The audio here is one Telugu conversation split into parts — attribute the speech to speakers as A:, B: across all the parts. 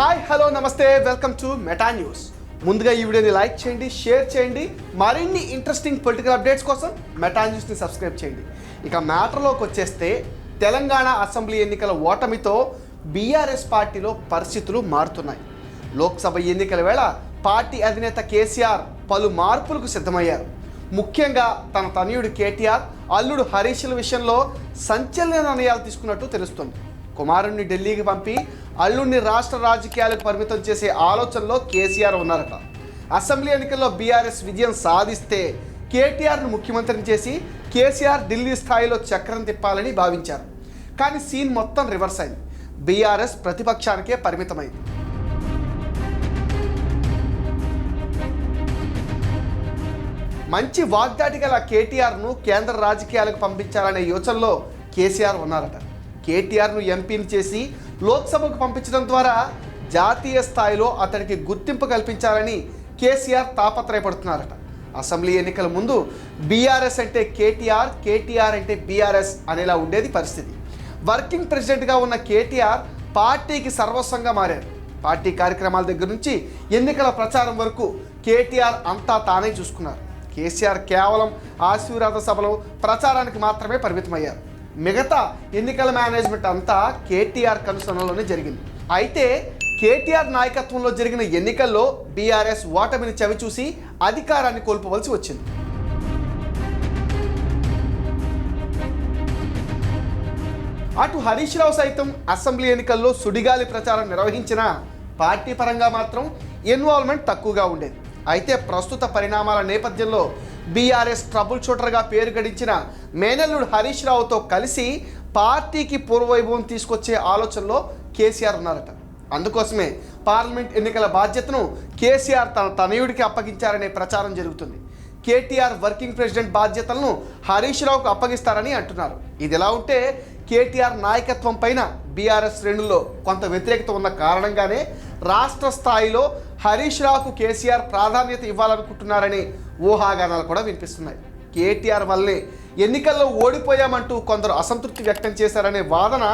A: హాయ్ హలో నమస్తే. వెల్కమ్ టు మెటా న్యూస్ ముందుగా ఈ వీడియోని లైక్ చేయండి షేర్ చేయండి. మరిన్ని ఇంట్రెస్టింగ్ పొలిటికల్ అప్డేట్స్ కోసం మెటా న్యూస్ని సబ్స్క్రైబ్ చేయండి. ఇక మ్యాటర్లోకి వచ్చేస్తే తెలంగాణ అసెంబ్లీ ఎన్నికల ఓటమితో బీఆర్ఎస్ పార్టీలో పరిస్థితులు మారుతున్నాయి. లోక్సభ ఎన్నికల వేళ పార్టీ అధినేత కేసీఆర్ పలు మార్పులకు సిద్ధమయ్యారు. ముఖ్యంగా తన తనయుడు కేటీఆర్ అల్లుడు హరీష్ల విషయంలో సంచలన నిర్ణయాలు తీసుకున్నట్టు తెలుస్తుంది. కుమారుణ్ణి ఢిల్లీకి పంపి అల్లుడిని రాష్ట్ర రాజకీయాలకు పరిమితం చేసే ఆలోచనలో కేసీఆర్ ఉన్నారట. అసెంబ్లీ ఎన్నికల్లో బీఆర్ఎస్ విజయం సాధిస్తే కేటీఆర్ను ముఖ్యమంత్రిని చేసి కేసీఆర్ ఢిల్లీ స్థాయిలో చక్రం తిప్పాలని భావించారు. కానీ సీన్ మొత్తం రివర్స్ అయింది. బీఆర్ఎస్ ప్రతిపక్షానికే పరిమితమైంది. మంచి వాగ్దాటి గల కేటీఆర్ను కేంద్ర రాజకీయాలకు పంపించాలనే యోచనలో కేసీఆర్ ఉన్నారట. కేటీఆర్ను ఎంపీని చేసి లోక్సభకు పంపించడం ద్వారా జాతీయ స్థాయిలో అతనికి గుర్తింపు కల్పించాలని కేసీఆర్ తాపత్రయపడుతున్నారట. అసెంబ్లీ ఎన్నికల ముందు బీఆర్ఎస్ అంటే కేటీఆర్ కేటీఆర్ అంటే బీఆర్ఎస్ అనేలా ఉండేది పరిస్థితి. వర్కింగ్ ప్రెసిడెంట్గా ఉన్న కేటీఆర్ పార్టీకి సర్వస్వంగా మారారు. పార్టీ కార్యక్రమాల దగ్గర నుంచి ఎన్నికల ప్రచారం వరకు కేటీఆర్ అంతా తానే చూసుకున్నారు. కేసీఆర్ కేవలం ఆశీర్వాద సభలో ప్రచారానికి మాత్రమే పరిమితమయ్యారు. మిగతా ఎన్నికల మేనేజ్మెంట్ అంతా కేటీఆర్ కనుసనలోనే జరిగింది. అయితే కేటీఆర్ నాయకత్వంలో జరిగిన ఎన్నికల్లో బీఆర్ఎస్ ఓటమిని చవిచూసి అధికారాన్ని కోల్పోవలసి వచ్చింది. అటు హరీష్ రావు సైతం అసెంబ్లీ ఎన్నికల్లో సుడిగాలి ప్రచారం నిర్వహించిన పార్టీ పరంగా మాత్రం ఇన్వాల్వ్మెంట్ తక్కువగా ఉండేది. అయితే ప్రస్తుత పరిణామాల నేపథ్యంలో బీఆర్ఎస్ ట్రబుల్ షూటర్గా పేరు గడించిన మేనల్లుడు హరీష్ రావుతో కలిసి పార్టీకి పూర్వవైభవం తీసుకొచ్చే ఆలోచనలో కేసీఆర్ ఉన్నారట. అందుకోసమే పార్లమెంట్ ఎన్నికల బాధ్యతను కేసీఆర్ తన తనయుడికి అప్పగించారనే ప్రచారం జరుగుతుంది. కేటీఆర్ వర్కింగ్ ప్రెసిడెంట్ బాధ్యతలను హరీష్ రావుకు అప్పగిస్తారని అంటున్నారు. ఇది ఎలా ఉంటే కేటీఆర్ నాయకత్వం పైన బీఆర్ఎస్ శ్రేణుల్లో కొంత వ్యతిరేకత ఉన్న కారణంగానే రాష్ట్ర స్థాయిలో హరీష్ రావుకు కేసీఆర్ ప్రాధాన్యత ఇవ్వాలనుకుంటున్నారని ఊహాగానాలు కూడా వినిపిస్తున్నాయి. కేటీఆర్ వల్లే ఎన్నికల్లో ఓడిపోయామంటూ కొందరు అసంతృప్తి వ్యక్తం చేశారనే వాదన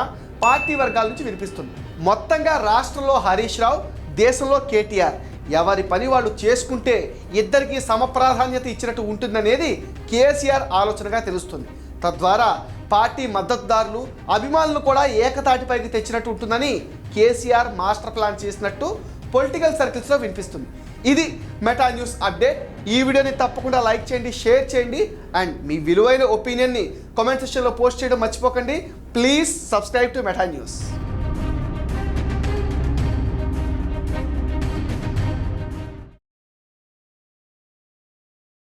A: పార్టీ వర్గాల నుంచి వినిపిస్తుంది. మొత్తంగా రాష్ట్రంలో హరీష్ రావు దేశంలో కేటీఆర్. ఎవరి పని వాళ్ళు చేసుకుంటే ఇద్దరికీ సమప్రాధాన్యత ఇచ్చినట్టు ఉంటుందనేది కేసీఆర్ ఆలోచనగా తెలుస్తుంది. తద్వారా పార్టీ మద్దతుదారులు అభిమానులు కూడా ఏకతాటిపైకి తెచ్చినట్టు ఉంటుందని కేసీఆర్ మాస్టర్ ప్లాన్ చేసినట్టు పొలిటికల్ సర్కిల్స్లో వినిపిస్తుంది. ఇది మెటా న్యూస్ అప్డేట్. ఈ వీడియోని తప్పకుండా లైక్ చేయండి షేర్ చేయండి అండ్ మీ విలువైన ఒపీనియన్ని కామెంట్ సెక్షన్లో పోస్ట్ చేయడం మర్చిపోకండి. Please subscribe to meta news.